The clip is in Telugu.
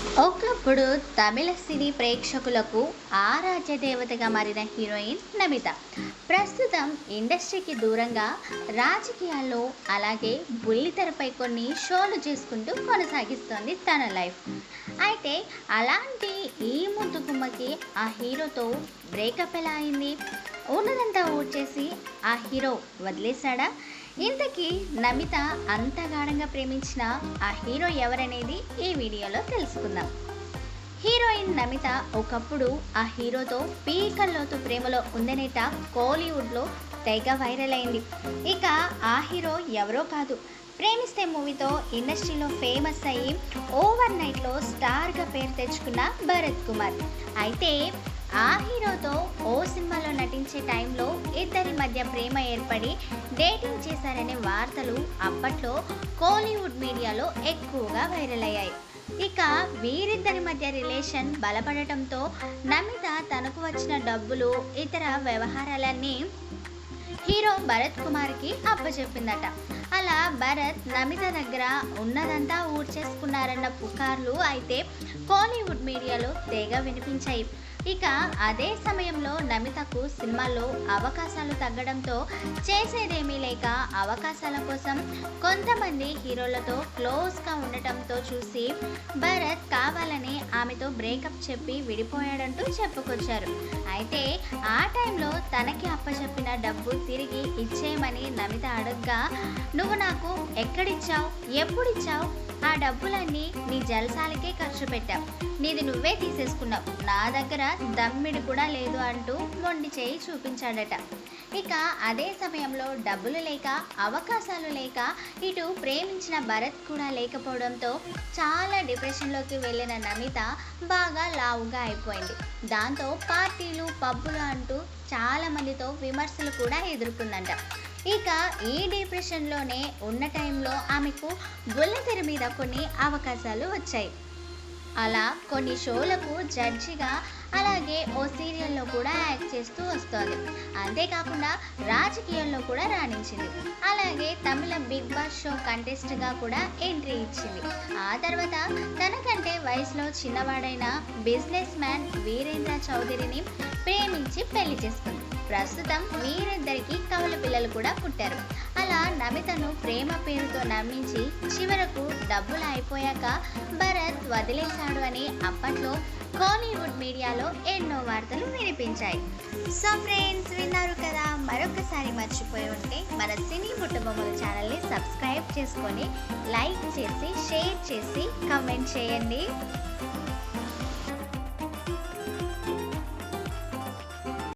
ఒకప్పుడు తమిళ సినీ ప్రేక్షకులకు ఆరాధ్య దేవతగా మారిన హీరోయిన్ నమిత. ప్రస్తుతం ఇండస్ట్రీకి దూరంగా రాజకీయాల్లో అలాగే బుల్లితెరపై కొన్ని షోలు చేసుకుంటూ కొనసాగిస్తోంది తన లైఫ్. అయితే అలాంటి ఈ ముద్దు గుమ్మకి ఆ హీరోతో బ్రేకప్ ఎలా అయింది? ఉన్నదంతా ఊడ్చేసి ఆ హీరో వదిలేశాడా? ఇంతకీ నమిత అంత గాఢంగా ప్రేమించిన ఆ హీరో ఎవరనేది ఈ వీడియోలో తెలుసుకుందాం. హీరోయిన్ నమిత ఒకప్పుడు ఆ హీరోతో పీకల్లోతు ప్రేమలో ఉందనేట కోలీవుడ్లో తెగ వైరల్ అయింది. ఇక ఆ హీరో ఎవరో కాదు. ప్రేమిస్తే మూవీతో ఇండస్ట్రీలో ఫేమస్ అయ్యి ఓవర్ నైట్లో స్టార్గా పేరు తెచ్చుకున్న భరత్ కుమార్. అయితే ఆ హీరోతో ఓ సినిమాలో నటించే టైంలో ఇద్దరి మధ్య ప్రేమ ఏర్పడి డేటింగ్ చేశారనే వార్తలు అప్పట్లో కోలీవుడ్ మీడియాలో ఎక్కువగా వైరల్ అయ్యాయి. ఇక వీరిద్దరి మధ్య రిలేషన్ బలపడటంతో నమిత తనకు వచ్చిన డబ్బులు ఇతర వ్యవహారాలన్నీ హీరో భరత్ కుమార్కి అప్పచెప్పిందట. అలా భరత్ నమిత దగ్గర ఉన్నదంతా ఊడ్చేసుకున్నారన్న పుకార్లు అయితే కోలీవుడ్ మీడియాలో తెగ వినిపించాయి. ఇక అదే సమయంలో నమితకు సినిమాల్లో అవకాశాలు తగ్గడంతో చేసేదేమీ లేక అవకాశాల కోసం కొంతమంది హీరోలతో క్లోజ్గా ఉండటంతో చూసి భరత్ కావాలని ఆమెతో బ్రేకప్ చెప్పి విడిపోయాడంటూ చెప్పుకొచ్చారు. అయితే ఆ టైంలో తనకి అప్పచెప్పిన డబ్బు తిరిగి ఇచ్చేయమని నమిత అడగ్గా నువ్వు నాకు ఎక్కడిచ్చావు? ఎప్పుడిచ్చావు? ఆ డబ్బులన్నీ నీ జలసాలకే ఖర్చు పెట్టావు. నీది నువ్వే తీసేసుకున్నావు. నా దగ్గర దమ్మిడి కూడా లేదు అంటూ మొండి చేయి చూపించాడట. ఇక అదే సమయంలో డబ్బులు లేక అవకాశాలు లేక ఇటు ప్రేమించిన భరత్ కూడా లేకపోవడంతో చాలా డిప్రెషన్లోకి వెళ్ళిన నమిత బాగా లావుగా అయిపోయింది. దాంతో పార్టీలు పబ్బులు అంటూ చాలా మందితో విమర్శలు కూడా ఎదుర్కొందంట. ఇక ఈ డిప్రెషన్లోనే ఉన్న టైంలో ఆమెకు బుల్లతెర మీద కొన్ని అవకాశాలు వచ్చాయి. అలా కొన్ని షోలకు జడ్జిగా అలాగే ఓ సీరియల్లో కూడా యాక్ట్ చేస్తూ వస్తోంది. అంతేకాకుండా రాజకీయాల్లో కూడా రాణించింది. అలాగే తమిళ బిగ్ బాస్ షో కంటెస్ట్గా కూడా ఎంట్రీ ఇచ్చింది. ఆ తర్వాత తనకంటే వయసులో చిన్నవాడైన బిజినెస్ మ్యాన్ వీరేంద్ర చౌదరిని ప్రేమించి పెళ్ళి చేసుకుంది. ప్రస్తుతం వీరిద్దరికీ కవల పిల్లలు కూడా పుట్టారు. అలా నమితను ప్రేమ పేరుతో నమ్మించి చివరకు డబ్బులు అయిపోయాక భరత్ వదిలేశాడు అని అప్పట్లో కోలీవుడ్ మీడియాలో ఎన్నో వార్తలు వినిపించాయి. సో ఫ్రెండ్స్ విన్నారు కదా మరొకసారి మర్చిపోయి ఉంటే మన సినీ పుట్టబొమ్మల ఛానల్ని సబ్స్క్రైబ్ చేసుకొని లైక్ చేసి షేర్ చేసి కమెంట్ చేయండి.